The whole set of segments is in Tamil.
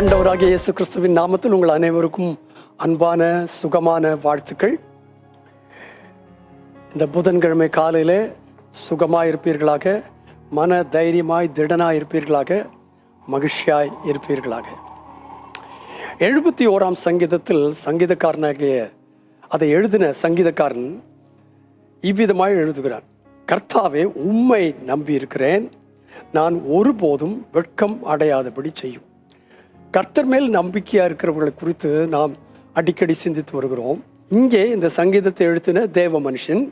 ஆண்டவராகிய இயேசு கிறிஸ்துவின் நாமத்தில் உங்கள் அனைவருக்கும் அன்பான சுகமான வாழ்த்துக்கள். இந்த புதன்கிழமை காலையில் சுகமாய் இருப்பீர்களாக மன தைரியமாய் திடனாய் இருப்பீர்களாக மகிழ்ச்சியாய் இருப்பீர்களாக. எழுபத்தி ஓராம் சங்கீதத்தில் சங்கீதக்காரனாகிய அதை எழுதின சங்கீதக்காரன் இவ்விதமாக எழுதுகிறான். கர்த்தாவே உம்மை நம்பி இருக்கிறேன் நான் ஒருபோதும் வெட்கம் அடையாதபடி செய்யும். கர்த்தர் மேல் நம்பிக்கையாக இருக்கிறவர்களை குறித்து நாம் அடிக்கடி சிந்தித்து வருகிறோம். இங்கே இந்த சங்கீதத்தை எழுத்தின தேவ மனுஷன்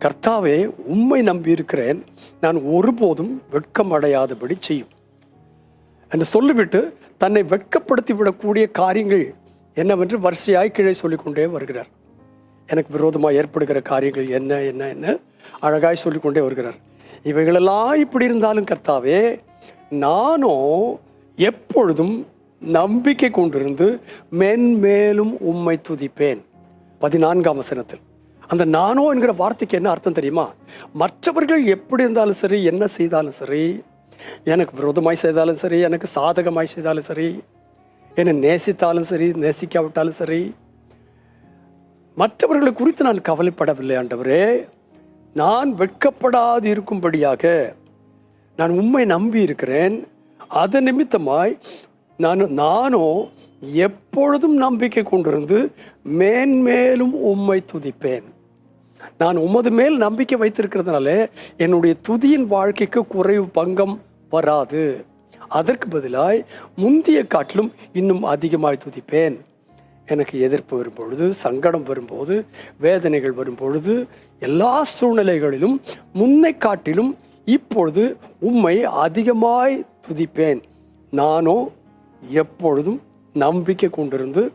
கர்த்தாவே உண்மை நம்பி இருக்கிறேன். நான் ஒருபோதும் வெட்கம் அடையாதபடி செய்யும். என்று சொல்லிவிட்டு தன்னை வெட்கப்படுத்தி விடக்கூடிய காரியங்கள் என்னவென்று வரிசையாய் கீழே சொல்லிக்கொண்டே வருகிறார். எனக்கு விரோதமாக ஏற்படுகிற காரியங்கள் என்ன என்ன என்ன? அழகாய் சொல்லிக்கொண்டே வருகிறார். இவைகளெல்லாம் இப்படி இருந்தாலும் கர்த்தாவே நானும் எப்பொழுதும் நம்பிக்கை கொண்டிருந்து மென்மேலும் உம்மை துதிப்பேன். பதினான்காம் வசனத்தில். அந்த நானோ என்கிற வார்த்தைக்கு என்ன அர்த்தம் தெரியுமா? மற்றவர்கள் எப்படி இருந்தாலும் சரி என்ன செய்தாலும் சரி எனக்கு விரோதமாய் செய்தாலும் சரி எனக்கு சாதகமாய் செய்தாலும் சரி என்னை நேசித்தாலும் சரி நேசிக்காவிட்டாலும் சரி மற்றவர்களை குறித்து நான் கவலைப்படவில்லை ஆண்டவரே. நான் வெட்கப்படாது இருக்கும்படியாக நான் உண்மை நம்பி இருக்கிறேன். அது நிமித்தமாய் நான் நானும் எப்பொழுதும் நம்பிக்கை கொண்டிருந்து மேன்மேலும் உம்மை துதிப்பேன். நான் உமது மேல் நம்பிக்கை வைத்திருக்கிறதுனால என்னுடைய துதியின் வாழ்க்கைக்கு குறைவு பங்கம் வராது. அதற்கு பதிலாய் முந்திய காட்டிலும் இன்னும் அதிகமாய் துதிப்பேன். எனக்கு எதிர்ப்பு வரும்பொழுது சங்கடம் வரும்போது வேதனைகள் வரும்பொழுது எல்லா சூழ்நிலைகளிலும் முன்னை காட்டிலும் இப்பொழுது உம்மை அதிகமாய் துதிப்பேன். நானோ எப்பொழுதும் நம்பிக்கை கொண்டிருந்து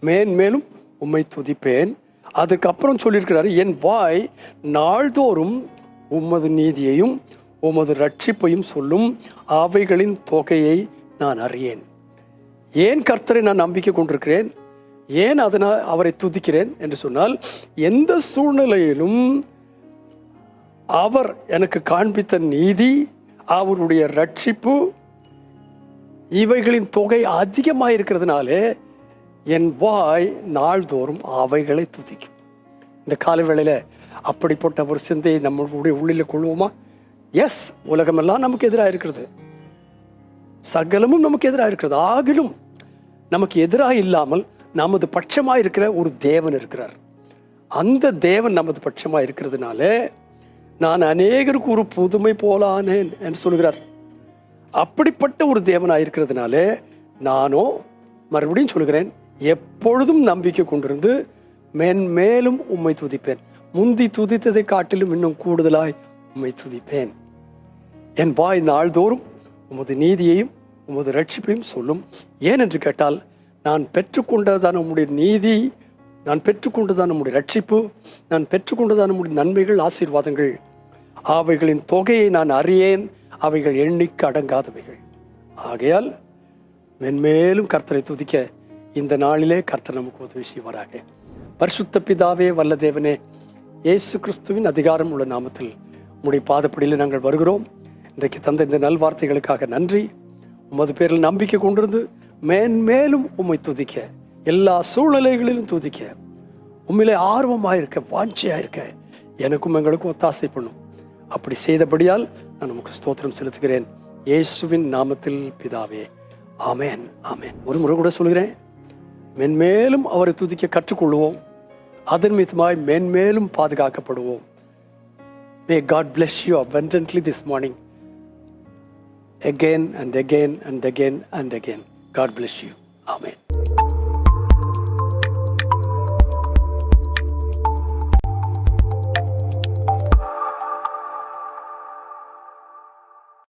மேன்மேலும் உம்மை துதிப்பேன். அதுக்கப்புறம் சொல்லியிருக்கிறாரு என் வாய் நாள்தோறும் உமது நீதியையும் உமது ரட்சிப்பையும் சொல்லும் அவைகளின் தொகையை நான் அறியேன். ஏன் கர்த்தரை நான் நம்பிக்கை கொண்டிருக்கிறேன்? ஏன் அதனால் அவரை துதிக்கிறேன் என்று சொன்னால் எந்த சூழ்நிலையிலும் அவர் எனக்கு காண்பித்த நீதி அவருடைய ரட்சிப்பு இவைகளின் தொகை அதிகமாக இருக்கிறதுனாலே என் வாய் நாள்தோறும் அவைகளை துதிக்கும். இந்த கால வேளையில் அப்படிப்பட்ட ஒரு சிந்தையை நம்மளுடைய உள்ளில் கொள்வோமா? எஸ் உலகமெல்லாம் நமக்கு எதிராக இருக்கிறது சகலமும் நமக்கு எதிராக இருக்கிறது ஆகிலும் நமக்கு எதிராக இல்லாமல் நமது பட்சமாக இருக்கிற ஒரு தேவன் இருக்கிறார். அந்த தேவன் நமது பட்சமாக இருக்கிறதுனால நான் அநேகருக்கு ஒரு புதுமை போலானேன் என்று சொல்கிறார். அப்படிப்பட்ட ஒரு தேவனாக இருக்கிறதுனால நானோ மறுபடியும் சொல்கிறேன் எப்பொழுதும் நம்பிக்கை கொண்டிருந்து மென்மேலும் உம்மை துதிப்பேன். முந்தி துதித்ததை காட்டிலும் இன்னும் கூடுதலாய் உம்மை துதிப்பேன். என் வாய் நாள்தோறும் உமது நீதியையும் உமது ரட்சிப்பையும் சொல்லும். ஏன் என்று கேட்டால் நான் பெற்றுக்கொண்டதான உம்முடைய நீதி நான் பெற்றுக்கொண்டதான உம்முடைய ரட்சிப்பு நான் பெற்றுக்கொண்டதான உம்முடைய நன்மைகள் ஆசீர்வாதங்கள். அவைகளின் தொகையை நான் அறியேன். அவைகள் எண்ணிக்கு அடங்காதவைகள் ஆகையால் மென்மேலும் கர்த்தரை துதிக்க இந்த நாளிலே கர்த்தர் நமக்கு உதவி செய்வாராக. பரிசுத்த பிதாவே வல்ல தேவனே இயேசு கிறிஸ்துவின் அதிகாரம் உள்ள நாமத்தில் உம்முடைய பாதப்படியில் நாங்கள் வருகிறோம். இன்றைக்கு தந்த இந்த நல்வார்த்தைகளுக்காக நன்றி. உமது பேரில் நம்பிக்கை கொண்டிருந்து மேன்மேலும் உம்மை துதிக்க எல்லா சூழ்நிலைகளிலும் துதிக்க உண்மையிலே ஆர்வமாக இருக்க வாஞ்சியாக இருக்க எனக்கும் எங்களுக்கும் ஒத்தாசை பண்ணும். அப்படி செய்தபடியால் நான் உமக்கு ஸ்தோத்திரம் செலுத்துகிறேன். இயேசுவின் நாமத்தில் பிதாவே. ஆமேன் ஆமேன். ஒரு முறை கூட சொல்கிறேன் மென்மேலும் அவரை துதிக்க கற்றுக்கொள்வோம். அதன் மீதமாய் மென்மேலும் பாதுகாக்கப்படுவோம். May God bless you abundantly this morning again and again and again and again. God bless you. Amen.